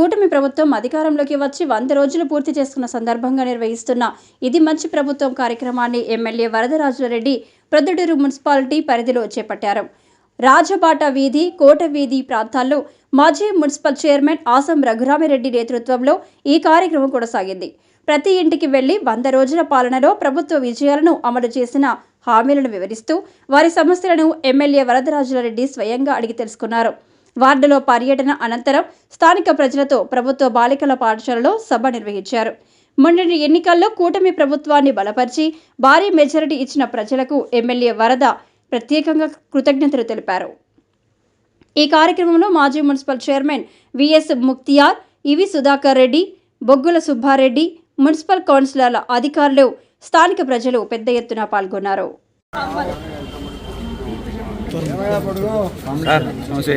కూటమి ప్రభుత్వం అధికారంలోకి వచ్చి వంద రోజులు పూర్తి చేసుకున్న సందర్భంగా నిర్వహిస్తున్న ఇది మంచి ప్రభుత్వం కార్యక్రమాన్ని ఎమ్మెల్యే వరదరాజులరెడ్డి ప్రొద్దుటూరు మున్సిపాలిటీ పరిధిలో చేపట్టారు. రాజబాట వీధి కోట వీధి ప్రాంతాల్లో మాజీ మున్సిపల్ చైర్మన్ ఆసం రఘురామిరెడ్డి నేతృత్వంలో ఈ కార్యక్రమం కొనసాగింది. ప్రతి ఇంటికి వెళ్ళి వంద రోజుల పాలనలో ప్రభుత్వ విజయాలను అమలు చేసిన హామీలను వివరిస్తూ వారి సమస్యలను ఎమ్మెల్యే వరదరాజులరెడ్డి స్వయంగా అడిగి తెలుసుకున్నారు. వార్డులో పర్యటన అనంతరం స్థానిక ప్రజలతో ప్రభుత్వ బాలికల పాఠశాలలో సభ నిర్వహించారు. మొన్నటి ఎన్నికల్లో కూటమి ప్రభుత్వాన్ని బలపరిచి భారీ మెజారిటీ ఇచ్చిన ప్రజలకు ఎమ్మెల్యే వరద ప్రత్యేకంగా కృతజ్ఞతలు తెలిపారు. ఈ కార్యక్రమంలో మాజీ మున్సిపల్ చైర్మన్ విఎస్ ముక్తియార్ ఇవి సుధాకర్ రెడ్డి బొగ్గుల సుబ్బారెడ్డి మున్సిపల్ కౌన్సిలర్ల అధికారులు స్థానిక ప్రజలు పెద్ద ఎత్తున పాల్గొన్నారు. సార్ నమస్తే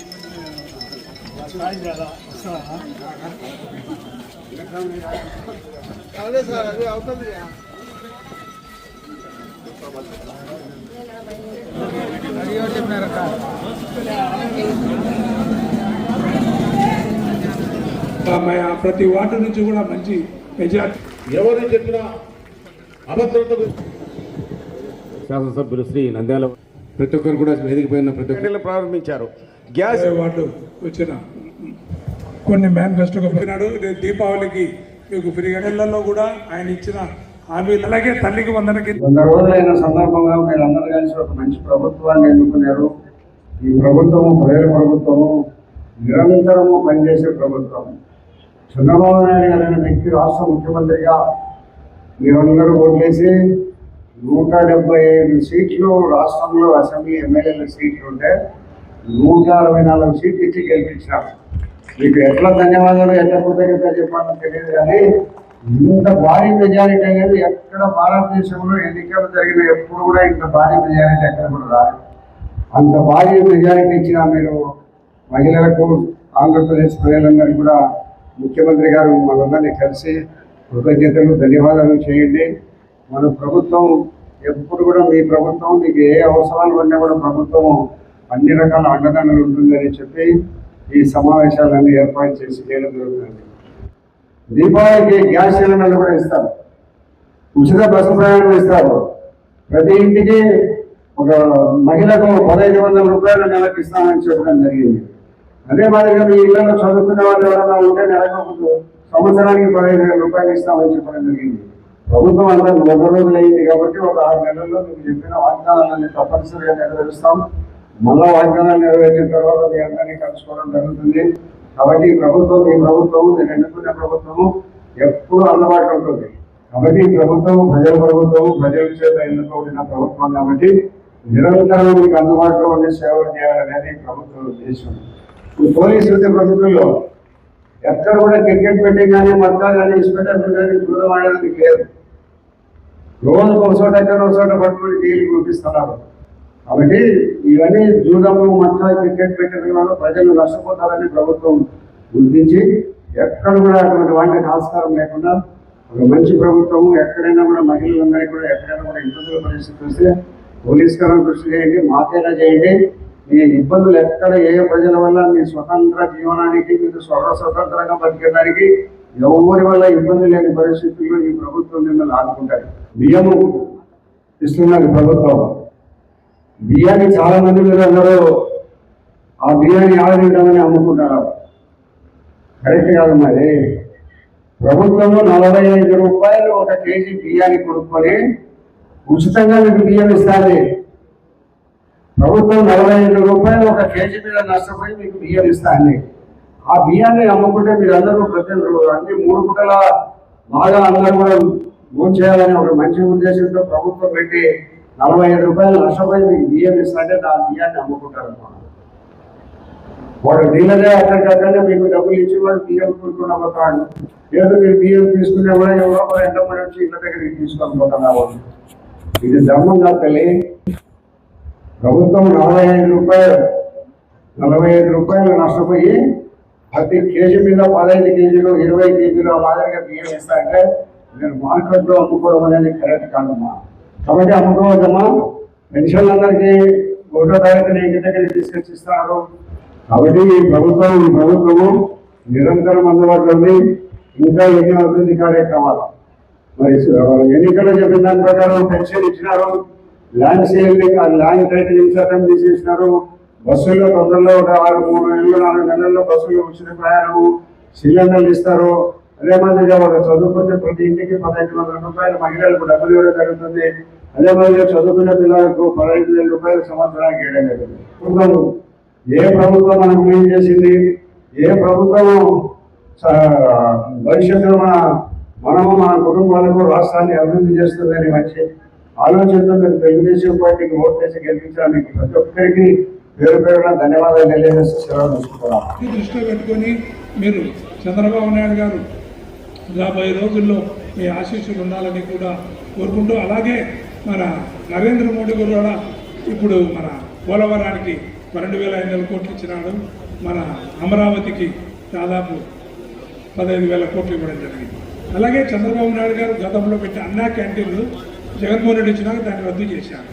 అదే సార్ అదే అవుతుంది మ- ప్రతి వార్డు నుంచి కూడా మంచి మెజార్టీ. ఎవరు చెప్పినా అభద్రతకు శాసనసభ్యులు శ్రీ నంద్యాల ప్రతి ఒక్కరు కూడా వేదిక పైన ప్రతి ఒక్కరు ప్రారంభించారు. గ్యాస్ వార్డు వచ్చిన కొన్ని మేనిఫెస్టోగా పెట్టినాడు దీపావళికి మీకు ఫ్రీగా కూడా ఆయన ఇచ్చిన హామీలు. అలాగే తల్లికి వందనకి వంద రోజులైన సందర్భంగా మీరందరూ కలిసి ఒక మంచి ప్రభుత్వాన్ని ఎన్నుకున్నారు. ఈ ప్రభుత్వము ప్రజల ప్రభుత్వము నిరంతరము పనిచేసే ప్రభుత్వం. చంద్రబాబు నాయుడు గారు అనే వ్యక్తి రాష్ట్ర ముఖ్యమంత్రిగా మీరందరూ ఓట్లేసి నూట డెబ్బై ఐదు సీట్లు రాష్ట్రంలో అసెంబ్లీ ఎమ్మెల్యేల సీట్లు ఉంటే నూట అరవై నాలుగు సీట్లు ఇచ్చి గెలిపించినారు. మీకు ఎట్లా ధన్యవాదాలు ఎట్లా కృతజ్ఞత చెప్పాలో తెలియదు కానీ ఇంత భారీ మెజారిటీ అనేది ఎక్కడ భారతదేశంలో ఎన్నికలు జరిగిన ఎప్పుడు కూడా ఇంత భారీ మెజారిటీ ఎక్కడ కూడా రాలేదు అంత భారీ మెజారిటీ ఇచ్చిన మీరు మహిళలకు ఆంధ్రప్రదేశ్ ప్రజలందరికీ కూడా ముఖ్యమంత్రి గారు మనందరినీ కలిసి కృతజ్ఞతలు ధన్యవాదాలు చేయండి. మన ప్రభుత్వం ఎప్పుడు కూడా మీ ప్రభుత్వం మీకు ఏ అవసరాలు ఉన్నా కూడా ప్రభుత్వం అన్ని రకాల అండదండలు ఉంటుందని చెప్పి ఈ సమావేశాలన్నీ ఏర్పాటు చేసి చేయడం జరుగుతుంది. దీపావళికి గ్యాస్ సిలిండర్లు కూడా ఇస్తారు. ఉచిత బస్సు ప్రయాణం ఇస్తారు. ప్రతి ఇంటికి ఒక మహిళకు పదహైదు వందల రూపాయలు నెలకు ఇస్తామని చెప్పడం జరిగింది. అదే మాదిరిగా మీ ఇళ్ళలో చదువుతున్న వాళ్ళు ఎవరైనా ఉంటే నెలకు సంవత్సరానికి పదహైదు వేల రూపాయలు ఇస్తామని చెప్పడం జరిగింది. ప్రభుత్వం అంతా నెల రోజులు అయింది కాబట్టి ఒక ఆరు నెలల్లో మీకు చెప్పిన వాగ్దానాన్ని తప్పనిసరిగా నెరవేరుస్తాం. మళ్ళా వాగ్దానాలు నెరవేర్చిన తర్వాత మీ అందరినీ కలుసుకోవడం జరుగుతుంది. కాబట్టి ఈ ప్రభుత్వం ఈ ప్రభుత్వం నేను ఎన్నుకున్న ప్రభుత్వము ఎప్పుడు అందుబాటులో ఉంటుంది. కాబట్టి ఈ ప్రభుత్వం ప్రజల ప్రభుత్వం ప్రజల చేత ఎన్నుకోబడిన ప్రభుత్వం కాబట్టి నిరంతరం మీకు అందుబాటులో ఉండే సేవలు చేయాలనేది ప్రభుత్వం ఉద్దేశం. పోలీసు ప్రభుత్వంలో ఎక్కడ కూడా క్రికెట్ పెట్టింగ్ కానీ మత్తా కానీ ఇన్స్పెక్టర్లు కానీ దూరం అనేది లేదు. రోజు ఒక చోట ఎక్కడ ఒక చోట పట్టుకుని జైలు పంపిస్తున్నారు కాబట్టి ఇవన్నీ జూదము మట్ట క్రికెట్ పెట్టడం వల్ల ప్రజలు నష్టపోతారని ప్రభుత్వం గుర్తించి ఎక్కడ కూడా అటువంటి వాటికి ఆస్కారం లేకుండా ఒక మంచి ప్రభుత్వము ఎక్కడైనా కూడా మహిళలందరికీ కూడా ఎక్కడైనా కూడా ఇబ్బందుల పరిస్థితి వస్తే పోలీస్ కరం కృషి చేయండి మాకైనా చేయండి. మీ ఇబ్బందులు ఎక్కడ ఏ ప్రజల వల్ల మీ స్వతంత్ర జీవనానికి మీరు స్వర స్వతంత్రంగా బతికేదానికి ఎవరి వల్ల ఇబ్బంది లేని పరిస్థితుల్లో ఈ ప్రభుత్వం మిమ్మల్ని ఆదుకుంటారు బియ్యము ఇస్తున్నది ప్రభుత్వం. బియ్యాన్ని చాలా మంది మీరు అందరూ ఆ బియ్యాన్ని ఆదరించామని అమ్ముకుంటారు. కరెక్ట్ కాదు మరి. ప్రభుత్వంలో నలభై ఐదు రూపాయలు ఒక కేజీ బియ్యాన్ని కొనుక్కొని ఉచితంగా మీకు బియ్యం ఇస్తుంది ప్రభుత్వం నలభై ఐదు రూపాయలు ఒక కేజీ మీద నష్టపోయి మీకు బియ్యం ఇస్తాను ఆ బియ్యాన్ని అమ్ముకుంటే మీరందరూ అందరూ ప్రతి అన్ని మూడు పూటల బాగా అందరూ కూడా భోజనం చేయాలని ఒక మంచి ఉద్దేశంతో ప్రభుత్వం పెట్టి నలభై ఐదు రూపాయలు నష్టపోయి మీకు బియ్యం ఇస్తాంటే నా బియ్యాన్ని అమ్ముకుంటారు వాడు డీలరే అక్కడికక్కడే మీకు డబ్బులు ఇచ్చి వాడు బియ్యం కొనుక్కున్న పోతాడు. ఏదో మీరు బియ్యం తీసుకునే కూడా ఎవరో ఒకరు ఎంతమంది వచ్చి ఇళ్ళ దగ్గరికి తీసుకొని పోతున్నారు ఇది ధర్మం కాదు తల్లి. ప్రభుత్వం నలభై ఐదు రూపాయలు నలభై ఐదు రూపాయలు నష్టపోయి ప్రతి కేజీ మీద పదహైదు కేజీలు ఇరవై కేజీలు మాదిరిగా బియ్యం ఇస్తాయంటే మీరు మార్కెట్లో అమ్ముకోవడం అనేది కరెక్ట్ కాదమ్మా. కాబట్టి అమ్ముకోవద్దమ్మా పెన్షన్ అందరికీ ఒకటో తారీఖున ఇంటి దగ్గర తీసుకొచ్చి ఇస్తారు కాబట్టి ఈ ప్రభుత్వం ఈ ప్రభుత్వము నిరంతరం అందుబాటులో ఉంది ఇంకా ఎన్నో అభివృద్ధి కార్యక్రమాలు? మరి ఎన్నికల్లో చెప్పిన దాని ప్రకారం పెన్షన్ ఇచ్చినారు. ల్యాండ్ సేలింగ్ ల్యాండ్ టైటిలింగ్ చట్టం తీసేసినారు. బస్సుల్లో తొందరలో ఒక ఆరు మూడు నెలలు నాలుగు నెలల్లో బస్సులు ఉచిత ప్రయాణము సిలిండర్లు ఇస్తారు. అదే మాదిరిగా వాళ్ళు చదువుకుంటే ప్రతి ఇంటికి పదహైదు వందల రూపాయలు మహిళలకు డబ్బులు ఇవ్వడం జరుగుతుంది. అదే మాదిరిగా చదువుకునే పిల్లలకు పదహైదు వేల రూపాయలు సంవత్సరానికి ఇవ్వడం జరుగుతుంది. ప్రభుత్వం ఏ ప్రభుత్వం మనకు ఏం చేసింది? ఏ ప్రభుత్వం స- భవిష్యత్తులో మన మనము మన కుటుంబాలకు రాష్ట్రాన్ని అభివృద్ధి చేస్తుందని మంచి ఆలోచనతో మీరు తెలుగుదేశం పార్టీకి ఓట్ చేసి గెలిపించడానికి ప్రతి ఒక్కరికి పేరు పేరున ధన్యవాదాలు తెలియజేస్తూ సెలవు తీసుకుంటున్నాను దృష్టిలో పెట్టుకొని మీరు చంద్రబాబు నాయుడు గారు రాబోయే రోజుల్లో మీ ఆశీస్సులు ఉండాలని కూడా కోరుకుంటూ అలాగే మన నరేంద్ర మోడీ గారు కూడా ఇప్పుడు మన పోలవరానికి రెండు వేల ఐదు వందల కోట్లు ఇచ్చినాడు. మన అమరావతికి దాదాపు పదహైదు వేల కోట్లు ఇవ్వడం జరిగింది. అలాగే చంద్రబాబు నాయుడు గారు గతంలో పెట్టిన అన్నా క్యాంటీన్లు జగన్మోహన్ రెడ్డి ఇచ్చినాక దాన్ని రద్దు చేశారు.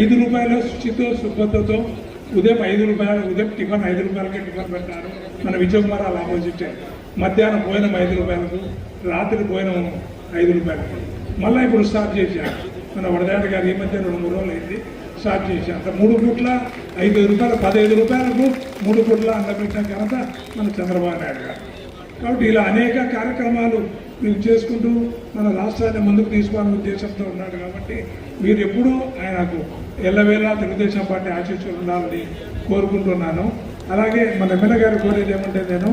ఐదు రూపాయల శుచితో శుభ్రతతో ఉదయం ఐదు రూపాయలు ఉదయం టిఫిన్ ఐదు రూపాయలకే టిఫిన్ పెట్టారు. మన విజయకుమార్ అలా ఆపోజిట్ మధ్యాహ్నం భోజనం ఐదు రూపాయలకు రాత్రి పోయినాం ఐదు రూపాయలకి మళ్ళీ ఇప్పుడు స్టార్ట్ చేశాను మన వడదాటి గారు ఈ మధ్య రెండు మూడు రోజులు అయింది. స్టార్ట్ చేశాను అంత మూడు పూట్ల ఐదు రూపాయలు పదహైదు రూపాయలకు మూడు పూట్ల అందపెట్టిన ఘనత మన చంద్రబాబు నాయుడు గారు. కాబట్టి ఇలా అనేక కార్యక్రమాలు మీరు చేసుకుంటూ మన రాష్ట్రాన్ని ముందుకు తీసుకోవాలనే ఉద్దేశంతో ఉన్నాడు కాబట్టి మీరు ఎప్పుడూ ఆయనకు ఎల్లవేళ తెలుగుదేశం పార్టీ ఆశీస్సులు ఉండాలని కోరుకుంటున్నాను. అలాగే మన ఎమ్మెల్యే గారు కోరేది ఏమంటే నేను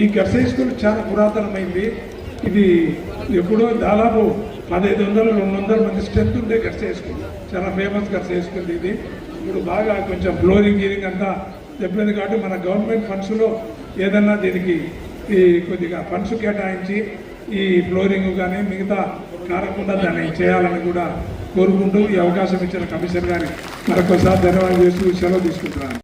ఈ గర్సై స్కూల్ చాలా పురాతనమైంది. ఇది ఎప్పుడో దాదాపు పదహైదు వందలు రెండు వందల మంది స్ట్రెంత్ ఉండే గర్సై చేసుకుంది. చాలా ఫేమస్గా చేసుకుంది ఇది. ఇప్పుడు బాగా కొంచెం ఫ్లోరింగ్ గీరింగ్ అంతా చెప్పింది కాబట్టి మన గవర్నమెంట్ ఫండ్స్లో ఏదన్నా దీనికి ఈ కొద్దిగా ఫండ్స్ కేటాయించి ఈ ఫ్లోరింగ్ కానీ మిగతా కారకుండా దాన్ని చేయాలని కూడా కోరుకుంటూ ఈ అవకాశం ఇచ్చిన కమిషనర్ గారికి మరొకసారి ధన్యవాదాలు చేస్తూ సెలవు తీసుకుంటున్నాను.